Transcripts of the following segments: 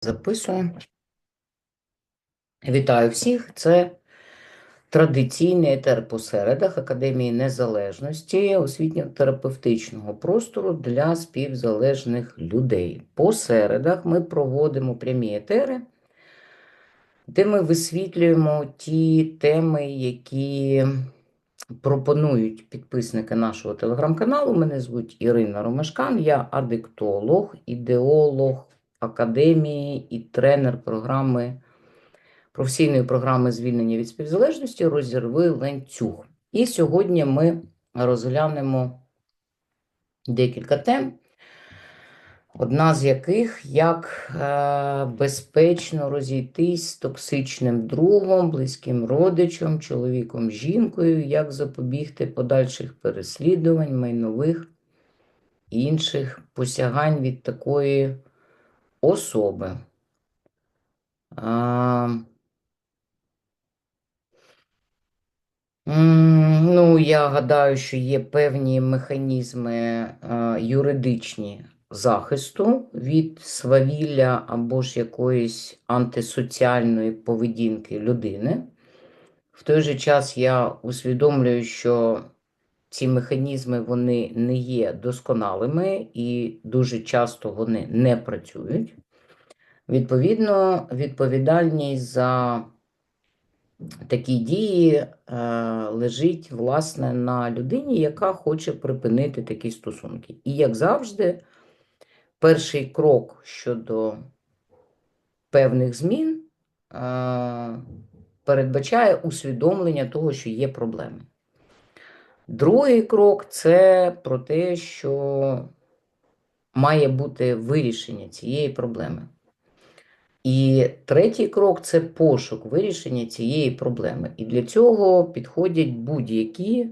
Записую. Вітаю всіх. Це традиційний етер по середах Академії Незалежності освітньо-терапевтичного простору для співзалежних людей. По середах ми проводимо прямі етери, де ми висвітлюємо ті теми, які пропонують підписники нашого телеграм-каналу. Мене звуть Ірина Ромашкан, я адиктолог, ідеолог академії і тренер програми професійної програми звільнення від співзалежності розірви ланцюг. І сьогодні ми розглянемо декілька тем, одна з яких як е, безпечно розійтись з токсичним другом, близьким родичем, чоловіком, жінкою, як запобігти подальших переслідувань, майнових і інших посягань від такої особи. А, ну, я гадаю, що є певні механізми е, юридичні захисту від свавілля або ж якоїсь антисоціальної поведінки людини. В той же час я усвідомлюю, що ці механізми вони не є досконалими і дуже часто вони не працюють. Відповідно, відповідальність за такі дії е, лежить власне на людині, яка хоче припинити такі стосунки. І, як завжди, перший крок щодо певних змін е, передбачає усвідомлення того, що є проблеми. Другий крок це про те, що має бути вирішення цієї проблеми. І третій крок це пошук вирішення цієї проблеми. І для цього підходять будь-які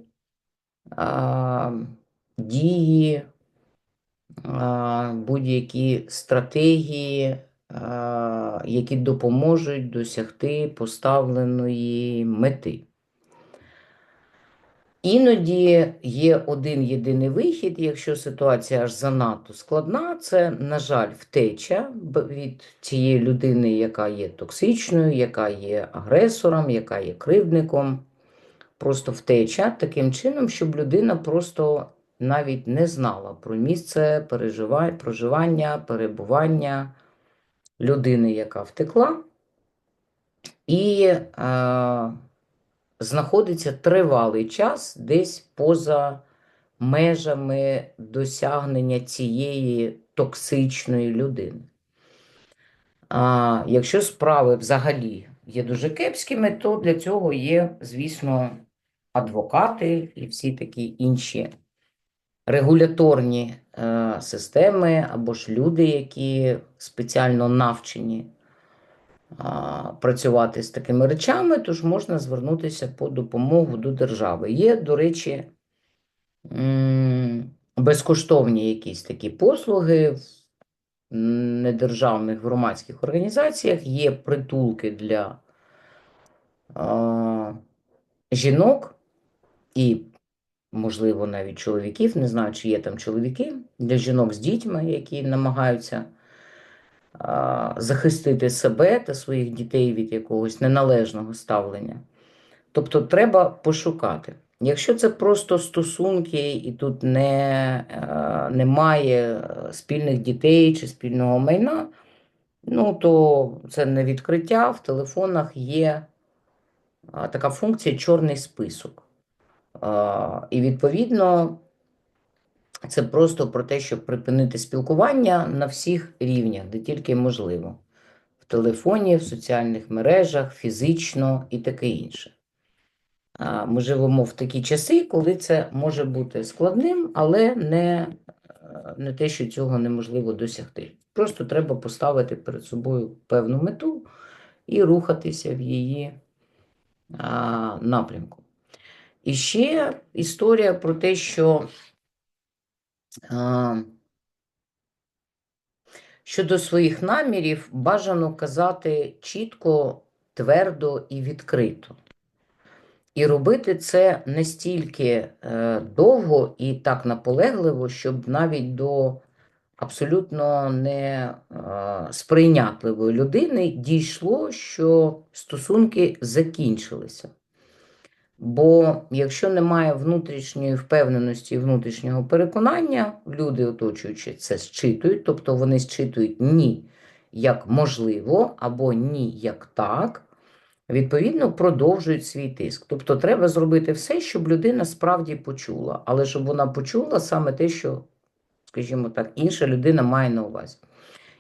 дії, будь-які стратегії, а, які допоможуть досягти поставленої мети. Іноді є один єдиний вихід, якщо ситуація аж занадто складна, це, на жаль, втеча від цієї людини, яка є токсичною, яка є агресором, яка є кривдником. Просто втеча таким чином, щоб людина просто навіть не знала про місце проживання, перебування людини, яка втекла. І е, знаходиться тривалий час десь поза межами досягнення цієї токсичної людини. А якщо справи взагалі є дуже кепськими, то для цього є, звісно, адвокати і всі такі інші регуляторні е, системи або ж люди, які спеціально навчені працювати з такими речами, тож можна звернутися по допомогу до держави. Є, до речі, безкоштовні якісь такі послуги в недержавних громадських організаціях, є притулки для жінок і, можливо, навіть чоловіків. Не знаю, чи є там чоловіки для жінок з дітьми, які намагаються захистити себе та своїх дітей від якогось неналежного ставлення. Тобто треба пошукати. Якщо це просто стосунки, і тут не, немає спільних дітей чи спільного майна, ну то це не відкриття. В телефонах є така функція чорний список. І відповідно це просто про те, щоб припинити спілкування на всіх рівнях, де тільки можливо. В телефоні, в соціальних мережах, фізично і таке інше. Ми живемо в такі часи, коли це може бути складним, але не, не те, що цього неможливо досягти. Просто треба поставити перед собою певну мету і рухатися в її а, напрямку. І ще історія про те, що Щодо своїх намірів, бажано казати чітко, твердо і відкрито. І робити це не стільки е, довго і так наполегливо, щоб навіть до абсолютно не е, сприйнятливої людини дійшло, що стосунки закінчилися. Бо якщо немає внутрішньої впевненості і внутрішнього переконання, люди, оточуючи це зчитують, тобто вони зчитують ні як можливо або ні як так, відповідно продовжують свій тиск. Тобто треба зробити все, щоб людина справді почула, але щоб вона почула саме те, що, скажімо так, інша людина має на увазі.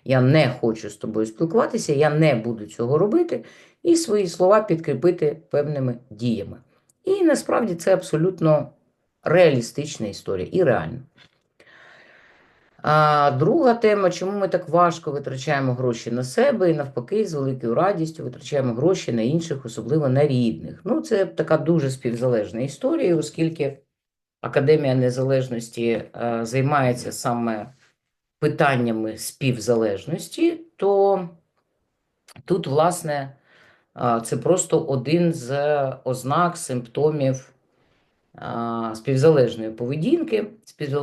Я не хочу з тобою спілкуватися, я не буду цього робити, і свої слова підкріпити певними діями. І насправді це абсолютно реалістична історія і реальна. А друга тема, чому ми так важко витрачаємо гроші на себе і навпаки, з великою радістю витрачаємо гроші на інших, особливо на рідних. Ну, це така дуже співзалежна історія, оскільки Академія Незалежності е, займається саме питаннями співзалежності, то тут, власне, це просто один з ознак симптомів співзалежної поведінки,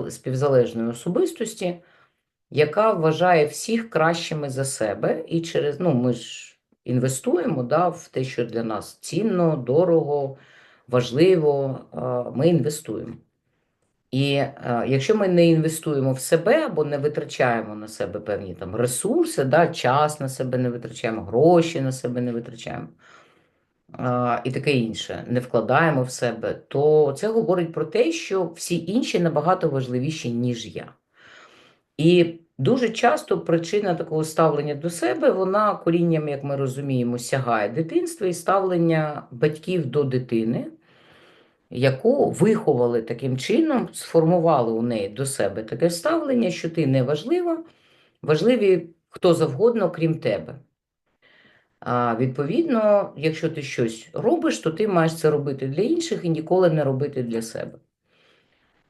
співзалежної особистості, яка вважає всіх кращими за себе. І через, ну, ми ж інвестуємо да, в те, що для нас цінно, дорого, важливо, ми інвестуємо. І е, якщо ми не інвестуємо в себе або не витрачаємо на себе певні там ресурси, да, час на себе не витрачаємо, гроші на себе не витрачаємо, а, і таке інше, не вкладаємо в себе, то це говорить про те, що всі інші набагато важливіші, ніж я. І дуже часто причина такого ставлення до себе, вона корінням, як ми розуміємо, сягає дитинства і ставлення батьків до дитини, яку виховали таким чином, сформували у неї до себе таке ставлення, що ти не важлива, важливі хто завгодно, крім тебе. А, відповідно, якщо ти щось робиш, то ти маєш це робити для інших і ніколи не робити для себе.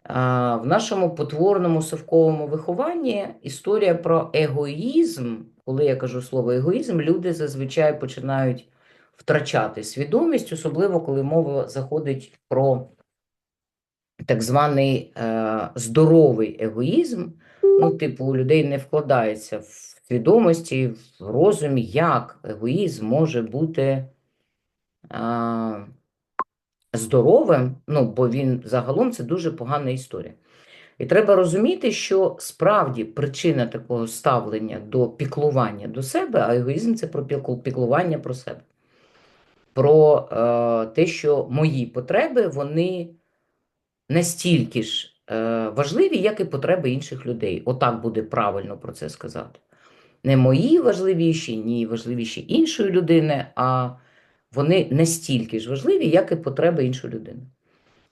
А, в нашому потворному совковому вихованні історія про егоїзм, коли я кажу слово егоїзм, люди зазвичай починають втрачати свідомість, особливо коли мова заходить про так званий е, здоровий егоїзм. Ну, типу, у людей не вкладається в свідомості, в розумі, як егоїзм може бути а, здоровим, ну, бо він загалом це дуже погана історія. І треба розуміти, що справді причина такого ставлення до піклування до себе, а егоїзм це про піклування про себе. Про е, те, що мої потреби, вони настільки ж е, важливі, як і потреби інших людей. Отак буде правильно про це сказати. Не мої важливіші, ні важливіші іншої людини, а вони настільки ж важливі, як і потреби іншої людини.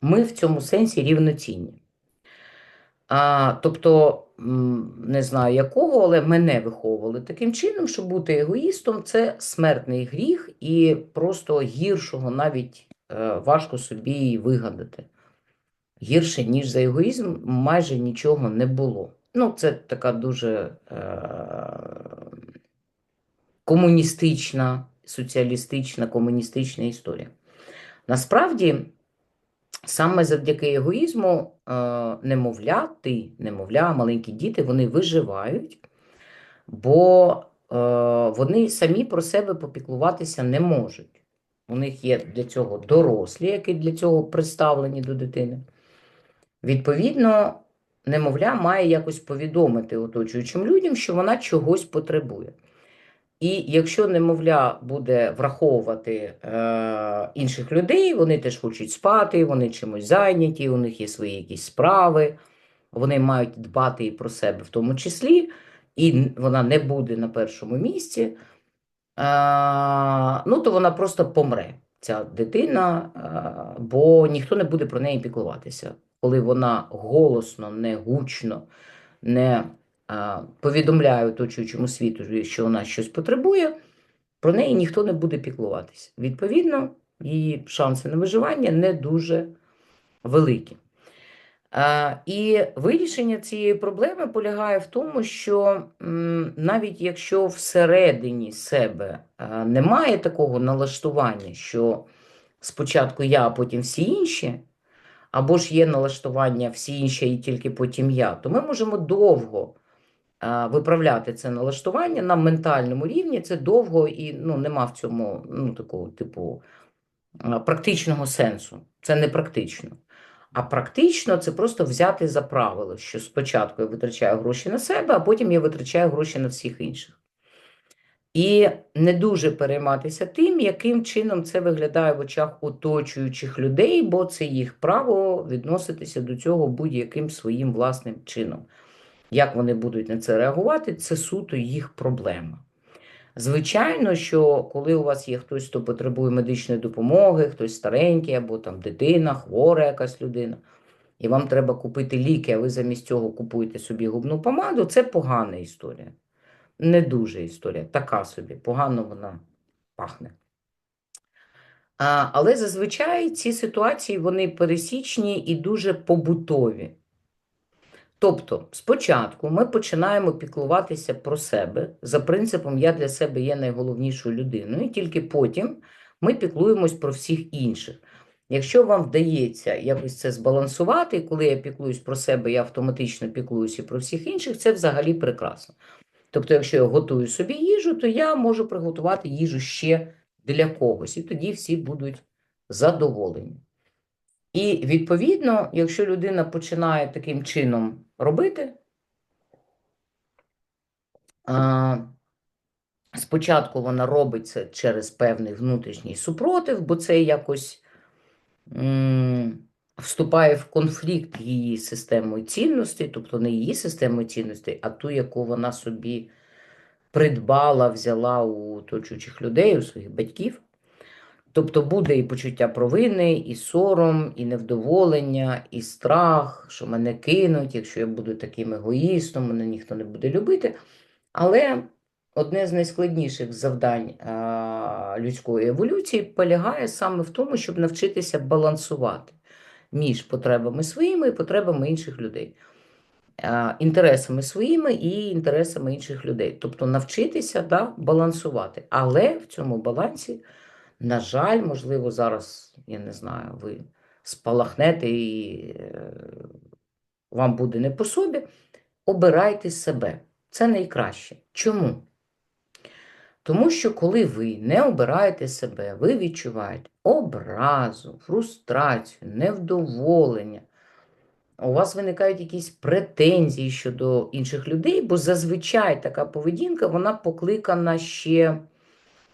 Ми в цьому сенсі рівноцінні. А, тобто, не знаю якого, але мене виховували таким чином, що бути егоїстом це смертний гріх, і просто гіршого навіть е, важко собі вигадати. Гірше, ніж за егоїзм, майже нічого не було. Ну, це така дуже е, комуністична, соціалістична, комуністична історія. Насправді, саме завдяки егоїзму е, немовляти, немовля, маленькі діти, вони виживають, бо е, вони самі про себе попіклуватися не можуть. У них є для цього дорослі, які для цього представлені до дитини. Відповідно, немовля має якось повідомити оточуючим людям, що вона чогось потребує. І якщо немовля буде враховувати е, інших людей, вони теж хочуть спати, вони чимось зайняті, у них є свої якісь справи, вони мають дбати і про себе в тому числі, і вона не буде на першому місці, е, ну то вона просто помре, ця дитина, е, бо ніхто не буде про неї піклуватися. Коли вона голосно, не гучно, не повідомляє оточуючому світу, що вона щось потребує, про неї ніхто не буде піклуватися. Відповідно, її шанси на виживання не дуже великі. І вирішення цієї проблеми полягає в тому, що навіть якщо всередині себе немає такого налаштування, що спочатку я, а потім всі інші, або ж є налаштування всі інші і тільки потім я, то ми можемо довго виправляти це налаштування на ментальному рівні. Це довго і ну, нема в цьому ну, такого типу е, практичного сенсу. Це не практично. А практично це просто взяти за правило, що спочатку я витрачаю гроші на себе, а потім я витрачаю гроші на всіх інших. І не дуже перейматися тим, яким чином це виглядає в очах оточуючих людей, бо це їх право відноситися до цього будь-яким своїм власним чином. Як вони будуть на це реагувати, це суто їх проблема. Звичайно, що коли у вас є хтось, хто потребує медичної допомоги, хтось старенький, або там дитина, хвора якась людина, і вам треба купити ліки, а ви замість цього купуєте собі губну помаду, це погана історія. Не дуже історія, така собі, погано вона пахне. А, але зазвичай ці ситуації вони пересічні і дуже побутові. Тобто, спочатку ми починаємо піклуватися про себе за принципом я для себе є найголовнішою людиною, і тільки потім ми піклуємось про всіх інших. Якщо вам вдається якось це збалансувати, і коли я піклуюсь про себе, я автоматично піклуюся про всіх інших, це взагалі прекрасно. Тобто, якщо я готую собі їжу, то я можу приготувати їжу ще для когось, і тоді всі будуть задоволені. І відповідно, якщо людина починає таким чином робити, спочатку вона робить це через певний внутрішній супротив, бо це якось вступає в конфлікт її системою цінностей, тобто не її системою цінностей, а ту, яку вона собі придбала, взяла у оточуючих людей, у своїх батьків. Тобто буде і почуття провини, і сором, і невдоволення, і страх, що мене кинуть, якщо я буду таким егоїстом, мене ніхто не буде любити. Але одне з найскладніших завдань людської еволюції полягає саме в тому, щоб навчитися балансувати між потребами своїми і потребами інших людей, інтересами своїми і інтересами інших людей. Тобто навчитися да, балансувати. Але в цьому балансі. На жаль, можливо, зараз, я не знаю, ви спалахнете і е, вам буде не по собі. Обирайте себе. Це найкраще. Чому? Тому що, коли ви не обираєте себе, ви відчуваєте образу, фрустрацію, невдоволення. У вас виникають якісь претензії щодо інших людей, бо зазвичай така поведінка вона покликана ще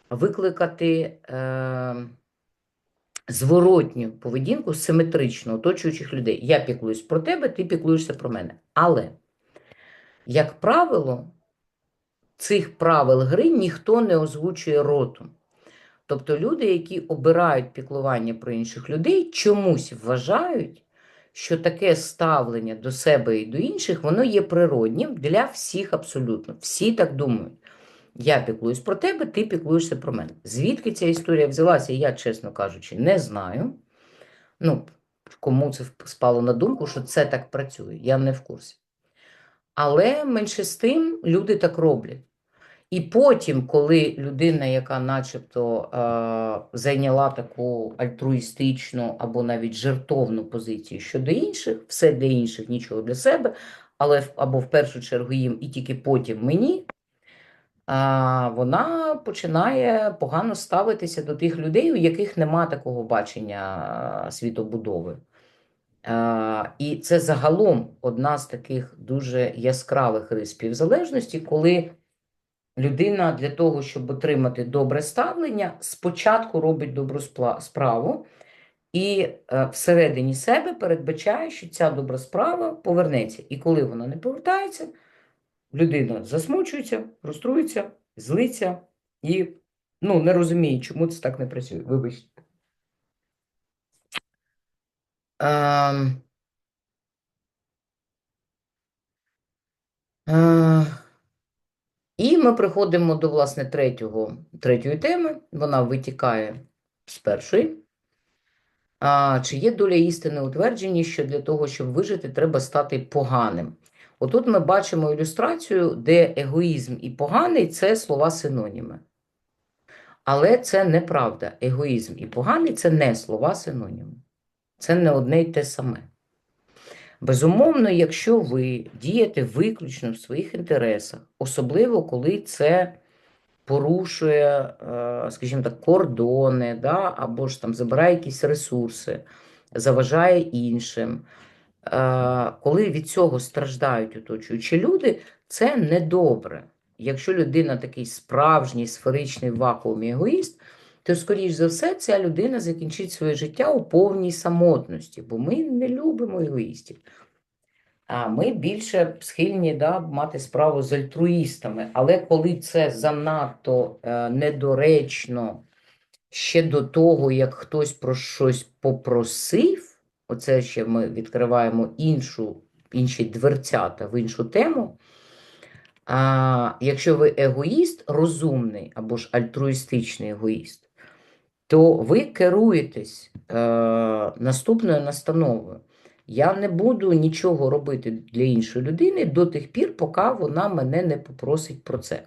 викликати е, зворотню поведінку симетрично оточуючих людей. Я піклуюсь про тебе, ти піклуєшся про мене. Але, як правило, цих правил гри ніхто не озвучує ротом. Тобто люди, які обирають піклування про інших людей, чомусь вважають, що таке ставлення до себе і до інших, воно є природнім для всіх абсолютно. Всі так думають. Я піклуюсь про тебе, ти піклуєшся про мене. Звідки ця історія взялася, я, чесно кажучи, не знаю. Ну, кому це спало на думку, що це так працює, я не в курсі. Але менше з тим люди так роблять. І потім, коли людина, яка начебто е, зайняла таку альтруїстичну або навіть жертовну позицію щодо інших, все для інших, нічого для себе, але або в першу чергу їм і тільки потім мені вона починає погано ставитися до тих людей, у яких нема такого бачення світобудови. І це загалом одна з таких дуже яскравих рис співзалежності, коли людина для того, щоб отримати добре ставлення, спочатку робить добру справу і е, всередині себе передбачає, що ця добра справа повернеться. І коли вона не повертається, людина засмучується, фруструється, злиться і ну, не розуміє, чому це так не працює. Вибачте. А, а, і ми приходимо до, власне, третього, третьої теми. Вона витікає з першої. А, Чи є доля істини утверджені, що для того, щоб вижити, треба стати поганим? Отут ми бачимо ілюстрацію, де егоїзм і поганий це слова синоніми. Але це неправда. Егоїзм і поганий це не слова синоніми. Це не одне й те саме. Безумовно, якщо ви дієте виключно в своїх інтересах, особливо коли це порушує, е, скажімо так, кордони, да, або ж там забирає якісь ресурси, заважає іншим. Е, Коли від цього страждають оточуючі люди, це недобре. Якщо людина такий справжній сферичний в вакуумі егоїст, то, скоріш за все, ця людина закінчить своє життя у повній самотності, бо ми не любимо егоїстів. А ми більше схильні да, мати справу з альтруїстами. Але коли це занадто е, недоречно ще до того, як хтось про щось попросив, оце ще ми відкриваємо іншу, інші дверцята в іншу тему. А якщо ви егоїст розумний або ж альтруїстичний егоїст, то ви керуєтесь е, наступною настановою. Я не буду нічого робити для іншої людини до тих пір, поки вона мене не попросить про це.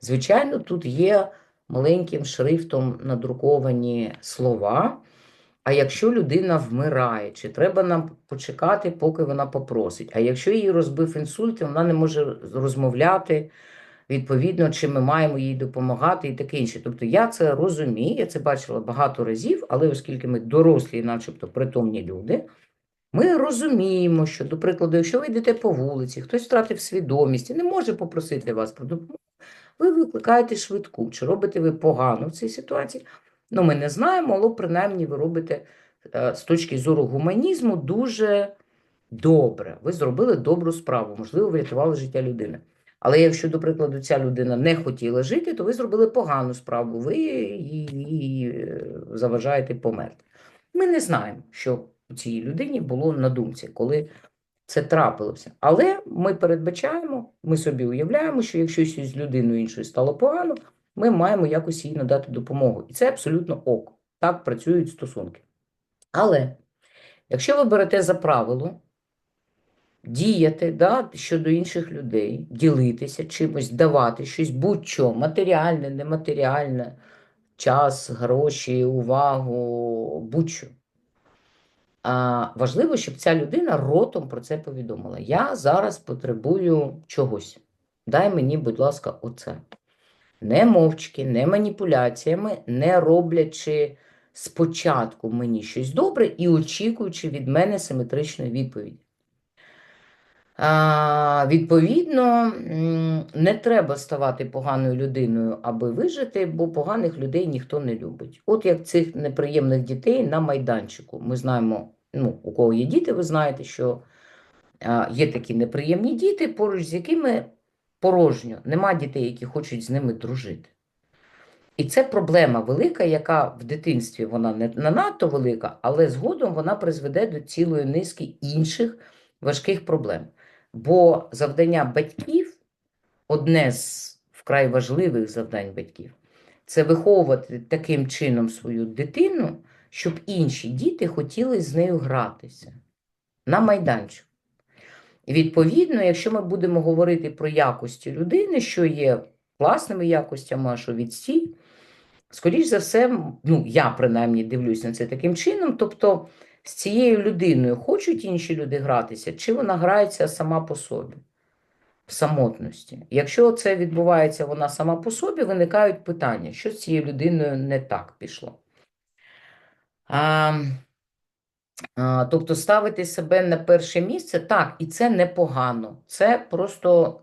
Звичайно, тут є маленьким шрифтом надруковані слова. А якщо людина вмирає, чи треба нам почекати, поки вона попросить? А якщо її розбив інсульт, вона не може розмовляти, відповідно, чи ми маємо їй допомагати і таке інше. Тобто я це розумію, я це бачила багато разів, але оскільки ми дорослі, начебто притомні люди, ми розуміємо, що, до прикладу, якщо ви йдете по вулиці, хтось втратив свідомість і не може попросити вас про допомогу, ви викликаєте швидку, чи робите ви погано в цій ситуації. Ну, ми не знаємо, але принаймні ви робите е, з точки зору гуманізму дуже добре. Ви зробили добру справу, можливо, врятували життя людини. Але якщо, до прикладу, ця людина не хотіла жити, то ви зробили погану справу, ви їй е, заважаєте померти. Ми не знаємо, що у цій людині було на думці, коли це трапилося. Але ми передбачаємо, ми собі уявляємо, що якщо щось з людиною іншою стало погано, ми маємо якось їй надати допомогу. І це абсолютно ок. Так працюють стосунки. Але якщо ви берете за правило діяти да, щодо інших людей, ділитися чимось, давати щось, будь-що, матеріальне, нематеріальне, час, гроші, увагу, будь-що. А, важливо, щоб ця людина ротом про це повідомила. Я зараз потребую чогось. Дай мені, будь ласка, оце. Не мовчки, не маніпуляціями, не роблячи спочатку мені щось добре і очікуючи від мене симетричної відповіді. А, відповідно, не треба ставати поганою людиною, аби вижити, бо поганих людей ніхто не любить. От як цих неприємних дітей на майданчику. Ми знаємо, ну, у кого є діти, ви знаєте, що є такі неприємні діти, поруч з якими порожньо, нема дітей, які хочуть з ними дружити. І це проблема велика, яка в дитинстві вона не, надто велика, але згодом вона призведе до цілої низки інших важких проблем. Бо завдання батьків, одне з вкрай важливих завдань батьків, це виховувати таким чином свою дитину, щоб інші діти хотіли з нею гратися на майданчику. І відповідно, якщо ми будемо говорити про якості людини, що є класними якостями, а що відстій, скоріш за все, ну, я принаймні дивлюсь на це таким чином, тобто з цією людиною хочуть інші люди гратися, чи вона грається сама по собі в самотності. Якщо це відбувається вона сама по собі, виникають питання, що з цією людиною не так пішло. А, тобто ставити себе на перше місце, так, і це непогано. Це просто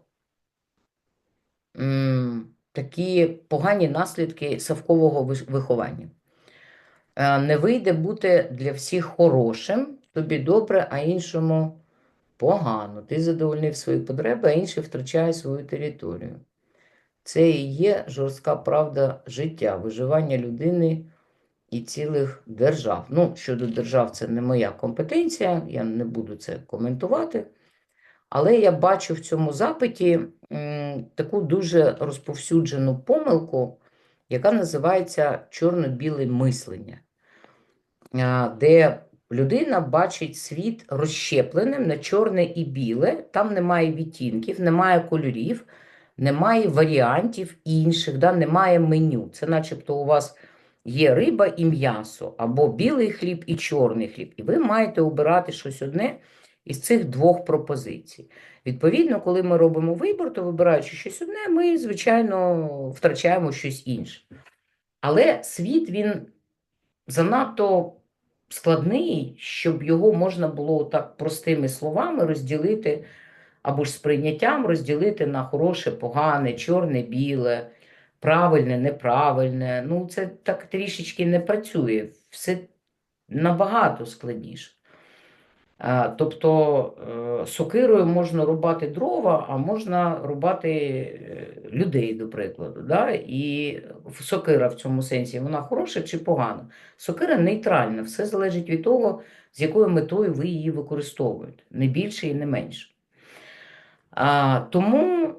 м, такі погані наслідки совкового виховання. Е, Не вийде бути для всіх хорошим, тобі добре, а іншому погано. Ти задовольнив свої потреби, а інший втрачає свою територію. Це і є жорстка правда життя, виживання людини і цілих держав. Ну, щодо держав, це не моя компетенція, я не буду це коментувати. Але я бачу в цьому запиті таку дуже розповсюджену помилку, яка називається чорно-біле мислення, де людина бачить світ розщепленим на чорне і біле, там немає відтінків, немає кольорів, немає варіантів інших, да, немає меню. Це начебто у вас є риба і м'ясо, або білий хліб і чорний хліб. І ви маєте обирати щось одне із цих двох пропозицій. Відповідно, коли ми робимо вибір, то вибираючи щось одне, ми, звичайно, втрачаємо щось інше. Але світ він занадто складний, щоб його можна було так простими словами розділити або ж сприйняттям розділити на хороше, погане, чорне, біле, правильне, неправильне. Ну, це так трішечки не працює. Все набагато складніше. Тобто е, сокирою можна рубати дрова, а можна рубати е, людей, до прикладу. Да? І сокира в цьому сенсі вона хороша чи погана? Сокира нейтральна, все залежить від того, з якою метою ви її використовуєте, не більше і не менше. Тому,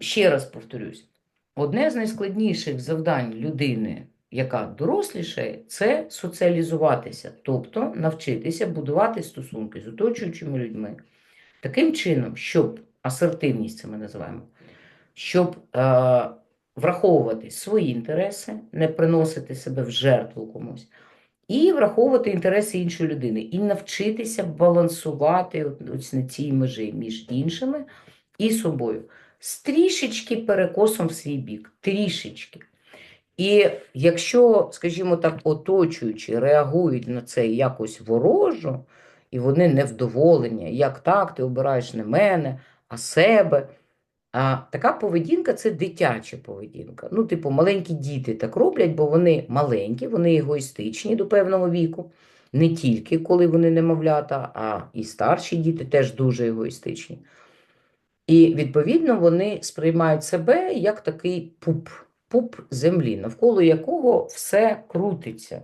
ще раз повторюсь, одне з найскладніших завдань людини, яка дорослішає, це соціалізуватися, тобто навчитися будувати стосунки з оточуючими людьми таким чином, щоб асертивність це ми називаємо, щоб е, враховувати свої інтереси, не приносити себе в жертву комусь, і враховувати інтереси іншої людини, і навчитися балансувати ось на цій межі між іншими і собою. З трішечки перекосом в свій бік, трішечки. І якщо, скажімо так, оточуючі реагують на це якось ворожо, і вони невдоволені, як так, ти обираєш не мене, а себе. А така поведінка це дитяча поведінка. Ну, типу, маленькі діти так роблять, бо вони маленькі, вони егоїстичні до певного віку. Не тільки коли вони немовлята, а і старші діти теж дуже егоїстичні. І, відповідно, вони сприймають себе як такий пуп, пуп землі, навколо якого все крутиться.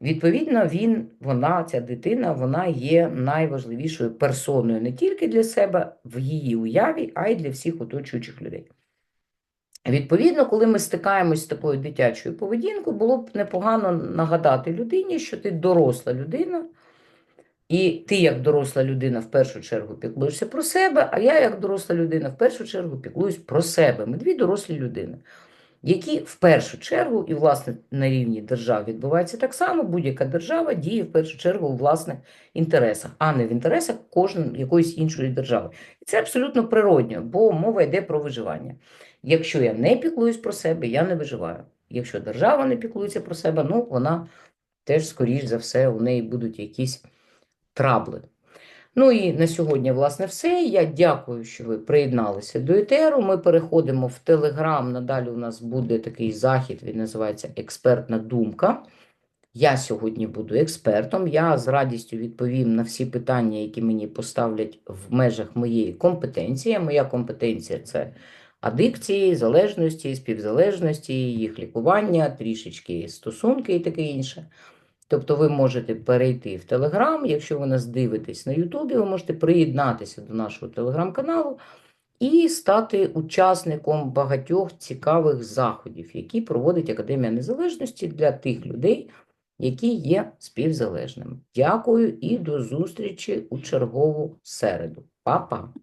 Відповідно, він, вона, ця дитина, вона є найважливішою персоною не тільки для себе в її уяві, а й для всіх оточуючих людей. Відповідно, коли ми стикаємось з такою дитячою поведінкою, було б непогано нагадати людині, що ти доросла людина, і ти, як доросла людина, в першу чергу піклуєшся про себе, а я, як доросла людина, в першу чергу піклуюсь про себе. Ми дві дорослі людини які в першу чергу, і власне на рівні держав відбувається так само, будь-яка держава діє в першу чергу у власних інтересах, а не в інтересах кожної якоїсь іншої держави. І це абсолютно природньо, бо мова йде про виживання. Якщо я не піклуюсь про себе, я не виживаю. Якщо держава не піклується про себе, ну вона теж, скоріш за все, у неї будуть якісь трабли. Ну і на сьогодні, власне, все. Я дякую, що ви приєдналися до етеру. Ми переходимо в Телеграм. Надалі у нас буде такий захід, він називається Експертна думка. Я сьогодні буду експертом. Я з радістю відповім на всі питання, які мені поставлять в межах моєї компетенції. Моя компетенція це адикції, залежності, співзалежності, їх лікування, трішечки стосунки і таке інше. Тобто ви можете перейти в Телеграм, якщо ви нас дивитесь на Ютубі, ви можете приєднатися до нашого телеграм-каналу і стати учасником багатьох цікавих заходів, які проводить Академія Незалежності для тих людей, які є співзалежними. Дякую і до зустрічі у чергову середу. Па-па!